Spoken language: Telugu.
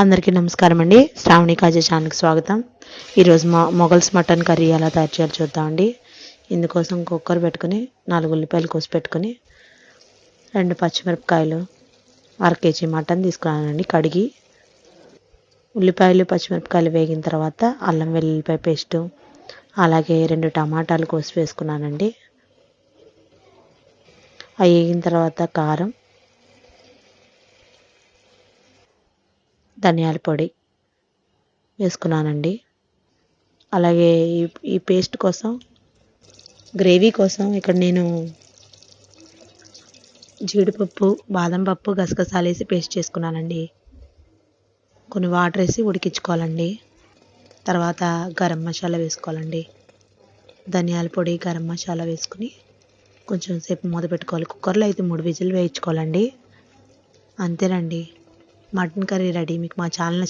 అందరికీ నమస్కారం అండి. శ్రావణి కాజా ఛానల్కి స్వాగతం. ఈరోజు మా మొగల్స్ మటన్ కర్రీ ఎలా తయారు చేయాలో చూద్దామండి ఇందుకోసం కుక్కర్ పెట్టుకుని నాలుగు ఉల్లిపాయలు కోసి పెట్టుకుని రెండు పచ్చిమిరపకాయలు అర కేజీ మటన్ తీసుకున్నానండి కడిగి. ఉల్లిపాయలు పచ్చిమిరపకాయలు వేగిన తర్వాత అల్లం వెల్లుల్లిపాయ పేస్టు అలాగే రెండు టమాటాలు కోసి వేసుకున్నానండి. అవి వేగిన తర్వాత కారం ధనియాల పొడి వేసుకున్నానండి. అలాగే ఈ ఈ పేస్ట్ కోసం గ్రేవీ కోసం ఇక్కడ నేను జీడిపప్పు బాదం పప్పు గసగసాలు వేసి పేస్ట్ చేసుకున్నానండి. కొన్ని వాటర్ వేసి ఉడికించుకోవాలండి. తర్వాత గరం మసాలా వేసుకోవాలండి. ధనియాల పొడి గరం మసాలా వేసుకుని కొంచెం సేపు మూత పెట్టుకోవాలి. కుక్కర్లో అయితే మూడు విజిల్ వేయించుకోవాలండి. అంతేనండి. మటన్ కర్రీ రెడీ మీకు మా ఛానల్